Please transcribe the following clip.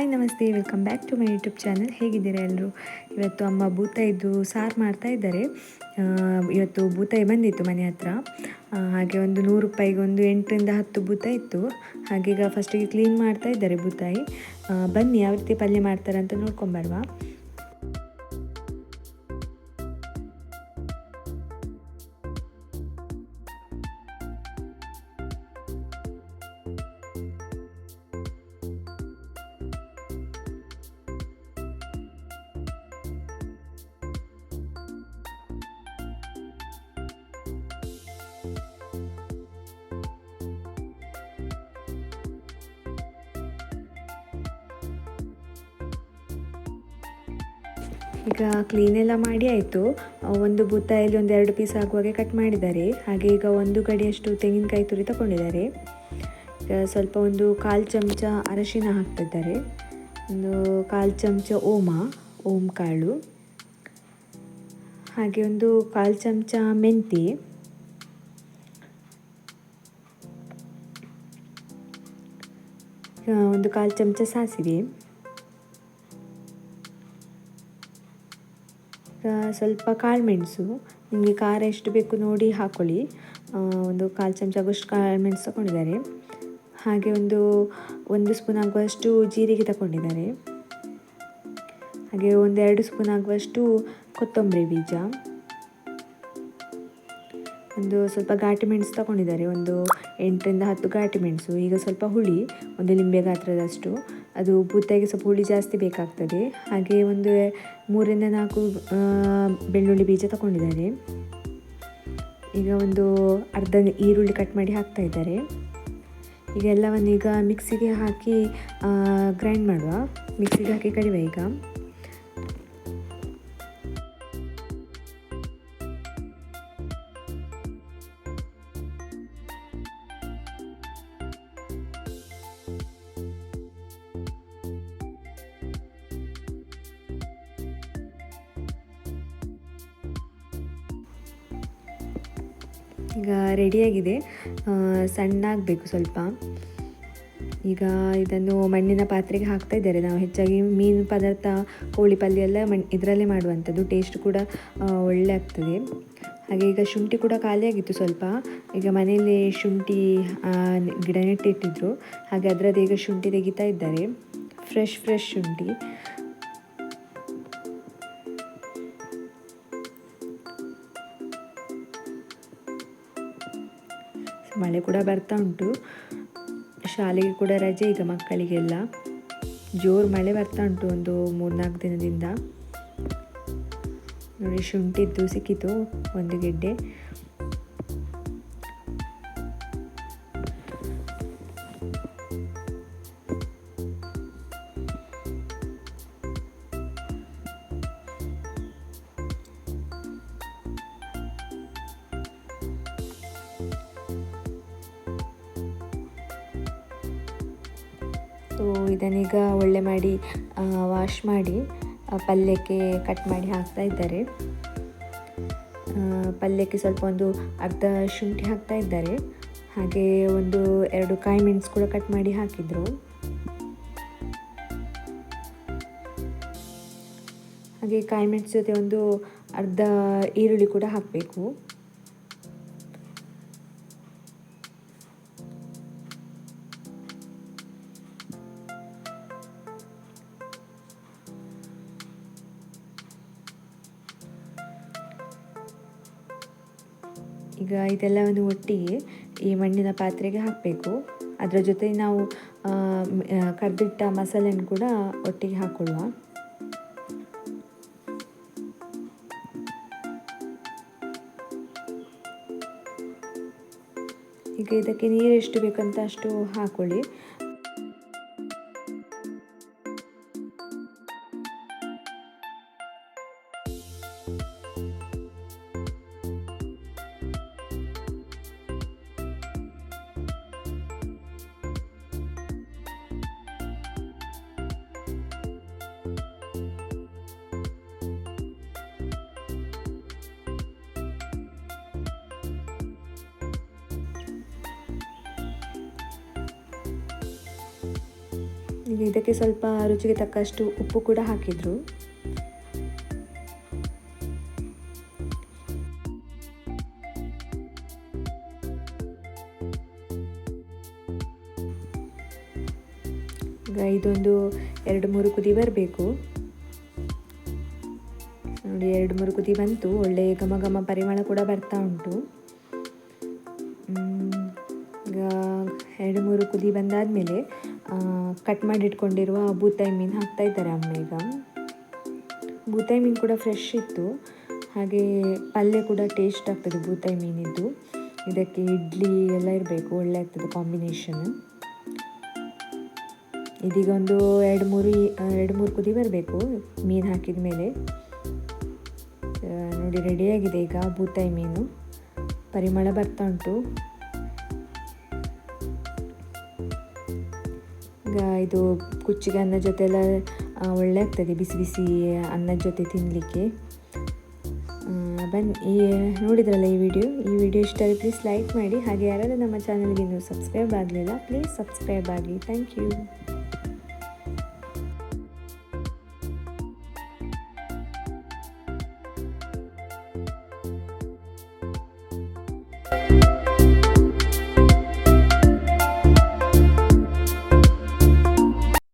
Hi, ನಮಸ್ತೆ, welcome back to my YouTube channel. ಹೇಗಿದ್ದೀರಾ ಎಲ್ಲರೂ ಇವತ್ತು ಅಮ್ಮ ಬೂತಾಯಿದ್ದು ಸಾರು ಮಾಡ್ತಾ ಇದ್ದಾರೆ. ಇವತ್ತು ಬೂತಾಯಿ ಬಂದಿತ್ತು ಮನೆ ಹತ್ರ. ಹಾಗೆ ಒಂದು ನೂರು ರೂಪಾಯಿಗೆ ಒಂದು ಎಂಟರಿಂದ ಹತ್ತು ಬೂತಾಯಿ ಇತ್ತು. ಹಾಗೀಗ ಫಸ್ಟಿಗೆ ಕ್ಲೀನ್ ಮಾಡ್ತಾ ಇದ್ದಾರೆ ಬೂತಾಯಿ. ಬನ್ನಿ, ಯಾವ ರೀತಿ ಪಲ್ಯ ಮಾಡ್ತಾರೆ ಅಂತ ನೋಡ್ಕೊಂಬರ್ವ ಈಗ ಕ್ಲೀನ್ ಎಲ್ಲ ಮಾಡಿ ಆಯಿತು. ಒಂದು ಬೂತಾಯಲ್ಲಿ ಒಂದು ಎರಡು ಪೀಸ್ ಆಗುವಾಗೆ ಕಟ್ ಮಾಡಿದ್ದಾರೆ. ಹಾಗೆ ಈಗ ಒಂದು ಗಡಿಯಷ್ಟು ತೆಂಗಿನಕಾಯಿ ತುರಿ ತಗೊಂಡಿದ್ದಾರೆ ಸ್ವಲ್ಪ ಒಂದು ಕಾಲು ಚಮಚ ಅರಶಿನ ಹಾಕ್ತಿದ್ದಾರೆ. ಒಂದು ಕಾಲು ಚಮಚ ಓಮ, ಓಂ ಕಾಳು. ಹಾಗೆ ಒಂದು ಕಾಲು ಚಮಚ ಮೆಂತಿ. ಒಂದು ಕಾಲು ಚಮಚ ಸಾಸಿವೆ. ಸ್ವಲ್ಪ ಕಾಳು ಮೆಣಸು. ನಿಮಗೆ ಖಾರ ಎಷ್ಟು ಬೇಕು ನೋಡಿ ಹಾಕ್ಕೊಳ್ಳಿ ಒಂದು ಕಾಲು ಚಮಚ ಆಗುವಷ್ಟು ಕಾಳು ಮೆಣಸು ತಗೊಂಡಿದ್ದಾರೆ. ಹಾಗೆ ಒಂದು ಒಂದು ಸ್ಪೂನ್ ಆಗುವಷ್ಟು ಜೀರಿಗೆ ತಗೊಂಡಿದ್ದಾರೆ. ಹಾಗೆ ಒಂದೆರಡು ಸ್ಪೂನ್ ಆಗುವಷ್ಟು ಕೊತ್ತಂಬರಿ ಬೀಜ. ಒಂದು ಸ್ವಲ್ಪ ಘಾಟಿ ಮೆಣಸು ತಗೊಂಡಿದ್ದಾರೆ. ಒಂದು ಎಂಟರಿಂದ ಹತ್ತು ಘಾಟಿ ಮೆಣಸು. ಈಗ ಸ್ವಲ್ಪ ಹುಳಿ, ಒಂದು ಲಿಂಬೆ ಗಾತ್ರದಷ್ಟು. ಅದು ಬೂತಾಯಿಗೆ ಸ್ವಲ್ಪ ಹುಳಿ ಜಾಸ್ತಿ ಬೇಕಾಗ್ತದೆ. ಹಾಗೆ ಒಂದು ಮೂರಿಂದ ನಾಲ್ಕು ಬೆಳ್ಳುಳ್ಳಿ ಬೀಜ ತಗೊಂಡಿದ್ದಾರೆ. ಈಗ ಒಂದು ಅರ್ಧ ಈರುಳ್ಳಿ ಕಟ್ ಮಾಡಿ ಹಾಕ್ತಾ ಇದ್ದಾರೆ. ಈಗ ಎಲ್ಲವನ್ನು ಈಗ ಮಿಕ್ಸಿಗೆ ಹಾಕಿ ಗ್ರೈಂಡ್ ಮಾಡುವ. ಮಿಕ್ಸಿಗೆ ಹಾಕಿ ಕಡಿವೆ ಈಗ. ಈಗ ರೆಡಿಯಾಗಿದೆ. ಸಣ್ಣಾಗಬೇಕು ಸ್ವಲ್ಪ. ಈಗ ಇದನ್ನು ಮಣ್ಣಿನ ಪಾತ್ರೆಗೆ ಹಾಕ್ತಾ ಇದ್ದಾರೆ. ನಾವು ಹೆಚ್ಚಾಗಿ ಮೀನು ಪದಾರ್ಥ, ಕೋಳಿ ಪಲ್ಯ ಎಲ್ಲ ಮಣ್, ಇದರಲ್ಲೇ ಮಾಡುವಂಥದ್ದು. ಟೇಸ್ಟ್ ಕೂಡ ಒಳ್ಳೆ ಆಗ್ತದೆ. ಹಾಗೆ ಈಗ ಶುಂಠಿ ಕೂಡ ಖಾಲಿಯಾಗಿತ್ತು ಸ್ವಲ್ಪ. ಈಗ ಮನೆಯಲ್ಲಿ ಶುಂಠಿ ಗಿಡ ನೆಟ್ಟಿಟ್ಟಿದ್ರು. ಹಾಗೆ ಅದರದ್ದು ಈಗ ಶುಂಠಿ ತೆಗಿತಾ ಇದ್ದಾರೆ. ಫ್ರೆಶ್ ಫ್ರೆಶ್ ಶುಂಠಿ. ಮಳೆ ಕೂಡ ಬರ್ತಾ ಉಂಟು. ಶಾಲೆಗೆ ಕೂಡ ರಜೆ ಈಗ ಮಕ್ಕಳಿಗೆಲ್ಲ. ಜೋರು ಮಳೆ ಬರ್ತಾ ಉಂಟು ಒಂದು ಮೂರ್ನಾಲ್ಕು ದಿನದಿಂದ. ನೋಡಿ ಶುಂಠಿದ್ದು ಸಿಕ್ಕಿತು ಒಂದು ಗೆಡ್ಡೆ. ಸೊ ಇದನ್ನೀಗ ಒಳ್ಳೆ ಮಾಡಿ ವಾಶ್ ಮಾಡಿ ಪಲ್ಯಕ್ಕೆ ಕಟ್ ಮಾಡಿ ಹಾಕ್ತಾ ಇದ್ದಾರೆ. ಪಲ್ಯಕ್ಕೆ ಸ್ವಲ್ಪ ಒಂದು ಅರ್ಧ ಶುಂಠಿ ಹಾಕ್ತಾ ಇದ್ದಾರೆ. ಹಾಗೆ ಒಂದು ಎರಡು ಕಾಯಿ ಮೆಣಸು ಕೂಡ ಕಟ್ ಮಾಡಿ ಹಾಕಿದರು. ಹಾಗೆ ಕಾಯಿ ಮೆಣಸು ಜೊತೆ ಒಂದು ಅರ್ಧ ಈರುಳ್ಳಿ ಕೂಡ ಹಾಕಬೇಕು. ಈಗ ಇದೆಲ್ಲವನ್ನು ಒಟ್ಟಿಗೆ ಈ ಮಣ್ಣಿನ ಪಾತ್ರೆಗೆ ಹಾಕಬೇಕು. ಅದರ ಜೊತೆ ನಾವು ಕರೆದಿಟ್ಟ ಮಸಾಲೆಯನ್ನು ಕೂಡ ಒಟ್ಟಿಗೆ ಹಾಕೊಳ್ಳುವ. ಈಗ ಇದಕ್ಕೆ ನೀರು ಎಷ್ಟು ಬೇಕಂತ ಅಷ್ಟು ಹಾಕೊಳ್ಳಿ. ಈಗ ಇದಕ್ಕೆ ಸ್ವಲ್ಪ ರುಚಿಗೆ ತಕ್ಕಷ್ಟು ಉಪ್ಪು ಕೂಡ ಹಾಕಿದರು. ಈಗ ಇದೊಂದು ಎರಡು ಮೂರು ಕುದಿ ಬರಬೇಕು. ನೋಡಿ, ಎರಡು ಮೂರು ಕುದಿ ಬಂತು. ಒಳ್ಳೆಯ ಘಮ ಘಮ ಪರಿಮಳ ಕೂಡ ಬರ್ತಾ ಉಂಟು. ಎರಡು ಮೂರು ಕುದಿ ಬಂದಾದಮೇಲೆ ಕಟ್ ಮಾಡಿ ಇಟ್ಕೊಂಡಿರುವ ಬೂತಾಯಿ ಮೀನು ಹಾಕ್ತಾ ಇದ್ದಾರೆ ಅಮ್ಮ ಈಗ. ಬೂತಾಯಿ ಮೀನು ಕೂಡ ಫ್ರೆಶ್ ಇತ್ತು. ಹಾಗೆ ಪಲ್ಯ ಕೂಡ ಟೇಸ್ಟ್ ಆಗ್ತದೆ ಬೂತಾಯಿ ಮೀನಿದ್ದು ಇದಕ್ಕೆ ಇಡ್ಲಿ ಎಲ್ಲ ಇರಬೇಕು, ಒಳ್ಳೆ ಆಗ್ತದೆ ಕಾಂಬಿನೇಷನ್ ಇದೀಗ ಒಂದು ಎರಡು ಮೂರು ಎರಡು ಮೂರು ಕುದಿ ಬರಬೇಕು ಮೀನು ಹಾಕಿದ ಮೇಲೆ ನೋಡಿ ರೆಡಿಯಾಗಿದೆ ಈಗ ಬೂತಾಯಿ ಮೀನು ಪರಿಮಳ ಬರ್ತಾ ಉಂಟು. ಇದು ಕುಚ್ಚಿಗೆ ಅನ್ನ ಜೊತೆ ಎಲ್ಲ ಒಳ್ಳೆ ಆಗ್ತದೆ ಬಿಸಿ ಬಿಸಿ ಅನ್ನದ ಜೊತೆ ತಿನ್ನಲಿಕ್ಕೆ ಬನ್ನಿ, ಈ, ನೋಡಿದ್ರಲ್ಲ ಈ ವಿಡಿಯೋ? ಈ ವಿಡಿಯೋ ಇಷ್ಟ ಆದರೆ ಪ್ಲೀಸ್ ಲೈಕ್ ಮಾಡಿ. ಹಾಗೆ ಯಾರಾದರೂ ನಮ್ಮ ಚಾನಲ್ಗೆ ನೀವು ಸಬ್ಸ್ಕ್ರೈಬ್ ಆಗಲಿಲ್ಲ ಪ್ಲೀಸ್ ಸಬ್ಸ್ಕ್ರೈಬ್ ಆಗಿ ಥ್ಯಾಂಕ್ ಯು